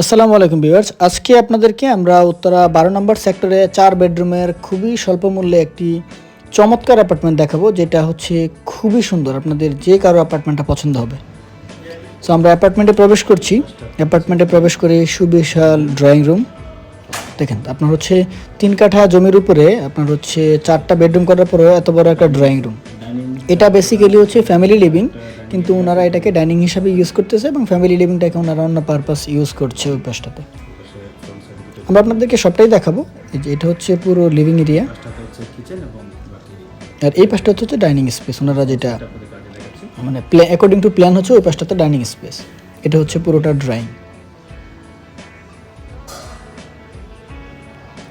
আসসালামু আলাইকুম ভিউয়ার্স। আজকে আপনাদেরকে আমরা উত্তরা বারো নম্বর সেক্টরে চার বেডরুমের খুবই স্বল্প মূল্যে একটি চমৎকার অ্যাপার্টমেন্ট দেখাবো, যেটা হচ্ছে খুবই সুন্দর। আপনাদের যে কারও অ্যাপার্টমেন্টটা পছন্দ হবে। সো আমরা অ্যাপার্টমেন্টে প্রবেশ করছি। অ্যাপার্টমেন্টে প্রবেশ করে সুবিশাল ড্রয়িং রুম দেখেন, আপনার হচ্ছে তিন কাঠা জমির উপরে আপনার হচ্ছে চারটা বেডরুম করার পরেও এত বড় একটা ড্রয়িং রুম এটা বেসিক্যালি হচ্ছে ফ্যামিলি লিভিং কিন্তু ওনারা এটাকে ডাইনিং হিসাবে ইউজ করতেছে এবং ফ্যামিলি লিভিংটাকে ওনারা অন্য পারপাস ইউজ করছে ওই পাশটাতে আমরা আপনাদেরকে সবটাই দেখাবো। এই যে এটা হচ্ছে পুরো লিভিং এরিয়া আর এই পাশটা হচ্ছে ডাইনিং স্পেস ওনারা যেটা মানে প্ল্যান অ্যাকর্ডিং টু প্ল্যান হচ্ছে ওই পাশটাতে ডাইনিং স্পেস এটা হচ্ছে পুরোটা ড্রয়িং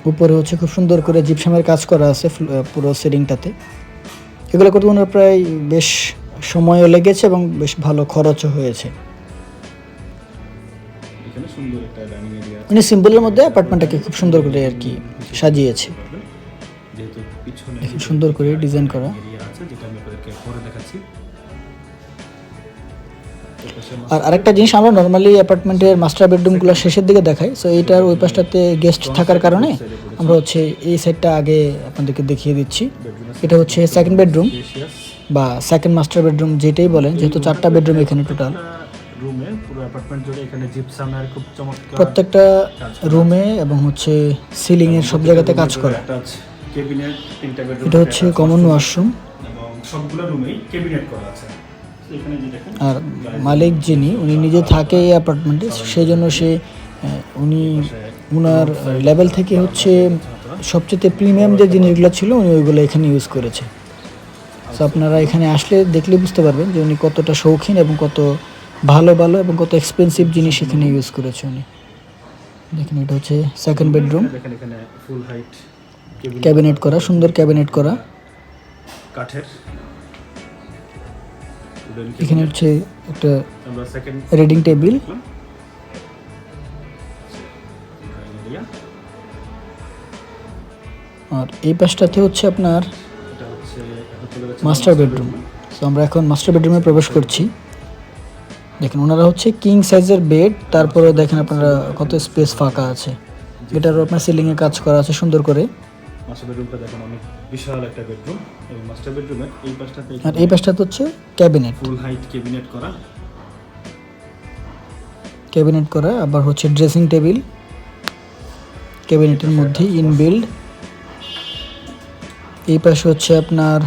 উপরে হচ্ছে খুব সুন্দর করে জিপসামের কাজ করা আছে পুরো সিলিংটাতে এগুলো করতে ওনার প্রায় বেশ সময়ও লেগেছে এবং বেশ ভালো খরচও হয়েছে। উনি সিম্পলের মধ্যে অ্যাপার্টমেন্টটাকে খুব সুন্দর করে আর কি সাজিয়েছে। খুব সুন্দর করে ডিজাইন করা। আর আরেকটা জিনিস আমরা নর্মালি অ্যাপার্টমেন্টের মাস্টার বেডরুমগুলো শেষের দিকে দেখাই। সো এইটার ওই পাশটাতে গেস্ট থাকার কারণে আমরা হচ্ছে এই সাইডটা আগে আপনাদেরকে দেখিয়ে দিচ্ছি। এটা হচ্ছে সেকেন্ড বেডরুম বা সেকেন্ড মাস্টার বেডরুম যেটাই বলেন যেহেতু চারটা বেডরুম এখানে টোটাল রুমে পুরো অ্যাপার্টমেন্ট জুড়ে এখানে জিপসামের খুব চমৎকার প্রত্যেকটা রুমে এবং হচ্ছে সিলিং এর সব জায়গাতে কাজ করা। এটা হচ্ছে কমন ওয়াশরুম এবং সবগুলো রুমেই ক্যাবিনেট করা আছে। তো এখানে যে দেখেন আর মালিক যিনি উনি নিজে থাকে এই অ্যাপার্টমেন্টে সেই জন্য সে উনি উনার লেভেল থেকে হচ্ছে সবচেয়ে প্রিমিয়াম যে জিনিসগুলো ছিল উনি ওইগুলো এখানে ইউজ করেছে। তো আপনারা এখানে আসলে দেখলে বুঝতে পারবেন যে উনি কতটা শৌখিন এবং কত ভালো ভালো এবং কত এক্সপেন্সিভ জিনিস এখানে ইউজ করেছে উনি। দেখেন এটা হচ্ছে সেকেন্ড বেডরুম ক্যাবিনেট করা সুন্দর ক্যাবিনেট করা। কাঠের। এখানে হচ্ছে একটা রিডিং টেবিল আর এই পাশটাতে হচ্ছে আপনার মাস্টার বেডরুম তো আমরা এখন মাস্টার বেডরুমে প্রবেশ করছি। দেখেন ওনারা হচ্ছে কিং সাইজের বেড তারপরে দেখেন আপনারা কত স্পেস ফাঁকা আছে। এটারও আপনার সিলিংয়ে কাজ করা আছে সুন্দর করে। মাস্টার বেডরুমটা দেখুন অনেক বিশাল একটা বেডরুম এবং মাস্টার বেডরুমের এই পাশটাতে আর এই পাশটাতে হচ্ছে ক্যাবিনেট ফুল হাইট ক্যাবিনেট করা। ক্যাবিনেট করা আবার হচ্ছে ড্রেসিং টেবিল ক্যাবিনেটের মধ্যে ইনবিল্ড এই পাশে হচ্ছে আপনার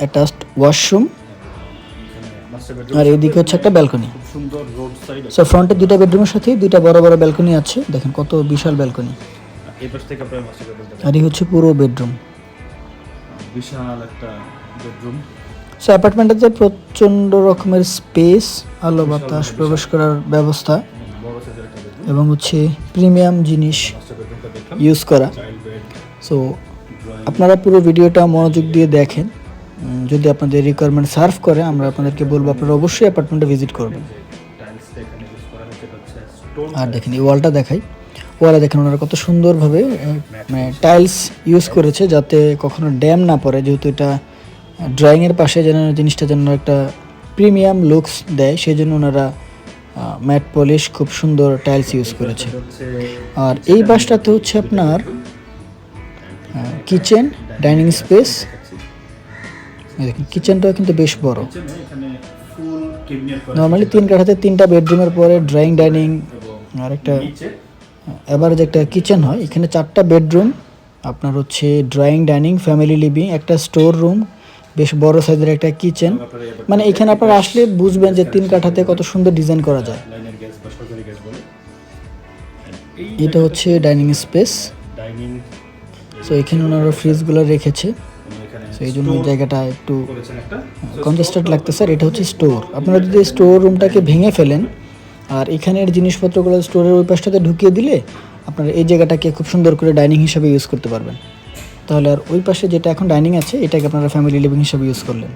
অ্যাটাচড ওয়াশরুম আর এইদিকে হচ্ছে একটা ব্যালকনি সো ফ্রন্টে দুইটা বেডরুমের সাথে দুইটা বড় বড় ব্যালকনি আছে। দেখেন কত বিশাল ব্যালকনি আর এই হচ্ছে পুরো বেডরুম বিশাল একটা বেডরুম সো অ্যাপার্টমেন্টটাতে প্রচণ্ড রকমের স্পেস আলো বাতাস প্রবেশ করার ব্যবস্থা এবং হচ্ছে প্রিমিয়াম জিনিস ইউজ করা। সো আপনারা পুরো ভিডিওটা মনোযোগ দিয়ে দেখেন। যদি আপনাদের রিকোয়ারমেন্ট সার্ভ করে, আমরা আপনাদেরকে বলব, আপনারা অবশ্যই অ্যাপার্টমেন্টে ভিজিট করবেন। আর দেখেন, এই ওয়ালটা দেখাই। ওয়ালে দেখেন, ওনারা কত সুন্দরভাবে মানে টাইলস ইউজ করেছে যাতে কখনো ড্যাম না পড়ে। যেহেতু এটা ড্রয়িংয়ের পাশে যেন জিনিসটা যেন একটা প্রিমিয়াম লুকস দেয় সেই জন্য ওনারা ম্যাট পলিশ খুব সুন্দর টাইলস ইউজ করেছে। আর এই বাসটাতে হচ্ছে আপনার কিচেন ডাইনিং স্পেস দেখেন কিচেনটাও কিন্তু বেশ বড়। নর্মালি তিন কাঠাতে তিনটা বেডরুমের পরে ড্রয়িং ডাইনিং আর একটা এবার যে একটা কিচেন হয়। এখানে চারটা বেডরুম আপনার হচ্ছে ড্রয়িং ডাইনিং ফ্যামিলি লিভিং একটা স্টোর রুম বেশ বড় সাইজের একটা কিচেন মানে এখানে আপনারা আসলে বুঝবেন যে তিন কাঠাতে কত সুন্দর ডিজাইন করা যায়। এটা হচ্ছে ডাইনিং স্পেস ডাইনিং সো এখানে ওনারা ফ্রিজগুলো রেখেছে। তো এই জন্য জায়গাটা একটু কনজেস্টেড লাগতেছে। আর এটা হচ্ছে স্টোর আপনারা যদি স্টোর রুমটাকে ভেঙে ফেলেন আর এখানের জিনিসপত্রগুলো স্টোরের ওই পাশটাতে ঢুকিয়ে দিলে আপনারা এই জায়গাটাকে খুব সুন্দর করে ডাইনিং হিসাবে ইউজ করতে পারবেন। তাহলে আর ওই পাশে যেটা এখন ডাইনিং আছে এটাকে আপনারা ফ্যামিলি লিভিং হিসাবে ইউজ করলেন।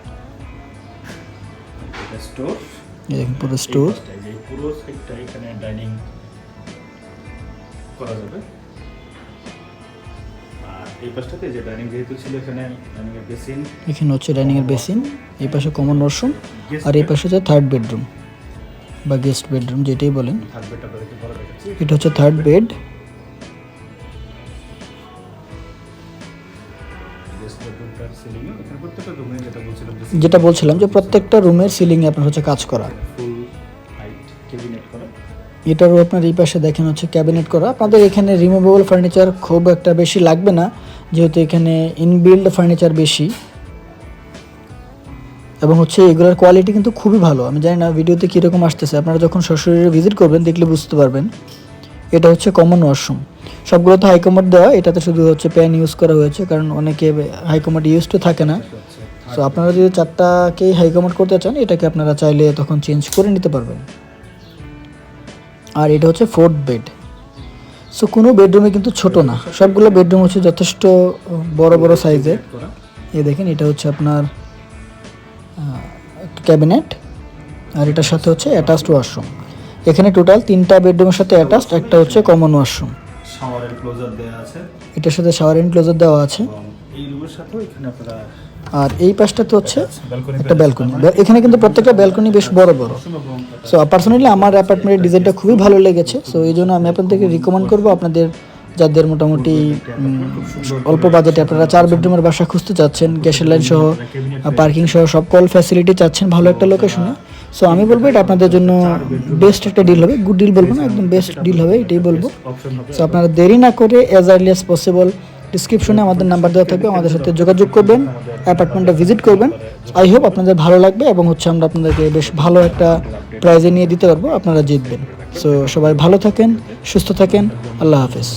পুরো স্টোর পুরো ডাইনিং করা যাবে। এই পাশটাতে যে ডাইনিং যেহেতু ছিল এখানে ডাইনিং এর বেসিন এখানে হচ্ছে ডাইনিং এর বেসিন এই পাশে কমন ওয়াশরুম আর এই পাশে হচ্ছে থার্ড বেডরুম বা গেস্ট বেডরুম যেটাই বলেন। এটা হচ্ছে থার্ড বেড যেটা বলছিলাম যে প্রত্যেকটা রুমের সিলিংয়ে আপনার হচ্ছে কাজ করা। এটারও আপনার এই পাশে দেখেন হচ্ছে ক্যাবিনেট করা। আপনাদের এখানে রিমুভেবল ফার্নিচার খুব একটা বেশি লাগবে না। যেহেতু এখানে ইনবিল্ড ফার্নিচার বেশি, এবং হচ্ছে এগুলোর কোয়ালিটি কিন্তু খুবই ভালো। আমি জানি না ভিডিওতে কীরকম আসতেছে, আপনারা যখন সরাসরি ভিজিট করবেন দেখলে বুঝতে পারবেন। এটা হচ্ছে কমন ওয়াশরুম সবগুলো তো হাইকমোড দেওয়া, এটাতে শুধু হচ্ছে প্যান ইউজ করা হয়েছে, কারণ অনেকে হাইকমোড ইউজ তো থাকে না। সো আপনারা যদি চারটাকেই হাইকমোড করতে চান, এটাকে আপনারা চাইলে তখন চেঞ্জ করে নিতে পারবেন। আর এটা হচ্ছে ফোর্থ বেড সো কোনো বেডরুমে কিন্তু ছোট না। সবগুলো বেডরুম হচ্ছে যথেষ্ট বড় বড় সাইজের এ দেখেন এটা হচ্ছে আপনার ক্যাবিনেট আর এটার সাথে হচ্ছে অ্যাটাচড ওয়াশরুম এখানে টোটাল তিনটা বেডরুমের সাথে অ্যাটাচড একটা হচ্ছে কমন ওয়াশরুম শাওয়ারের ক্লোজার দেওয়া আছে। এটার সাথে শাওয়ার এনক্লোজার দেওয়া আছে। এই রুমের সাথেও এখানে আপনারা আর এই পাশটাতে হচ্ছে একটা ব্যালকনি এখানে কিন্তু প্রত্যেকটা ব্যালকনি বেশ বড় বড়। সো পার্সোনালি আমার অ্যাপার্টমেন্টের ডিজাইনটা খুবই ভালো লেগেছে। সো এই জন্য আমি আপনাদেরকে রিকমেন্ড করব আপনাদের যাদের মোটামুটি অল্প বাজেটে আপনারা চার বেডরুমের বাসা খুঁজতে চাচ্ছেন গ্যাসের লাইন সহ পার্কিং সহ সব কল ফ্যাসিলিটি চাচ্ছেন ভালো একটা লোকেশনে সো আমি বলব এটা আপনাদের জন্য বেস্ট একটা ডিল হবে। গুড ডিল বলব না একদম বেস্ট ডিল হবে এটাই বলব। সো আপনারা দেরি না করে অ্যাজ আর্লি অ্যাজ পসিবল ডিসক্রিপশনে আমাদের নাম্বার দেওয়া থাকবে। আমাদের সাথে যোগাযোগ করবেন। অ্যাপার্টমেন্টটা ভিজিট করবেন। আই হোপ আপনাদের ভালো লাগবে এবং হচ্ছে আমরা আপনাদেরকে বেশ ভালো একটা প্রাইজে নিয়ে দিতে পারব, আপনারা জিতবেন। সো সবাই ভালো থাকেন, সুস্থ থাকেন, আল্লাহ হাফেজ।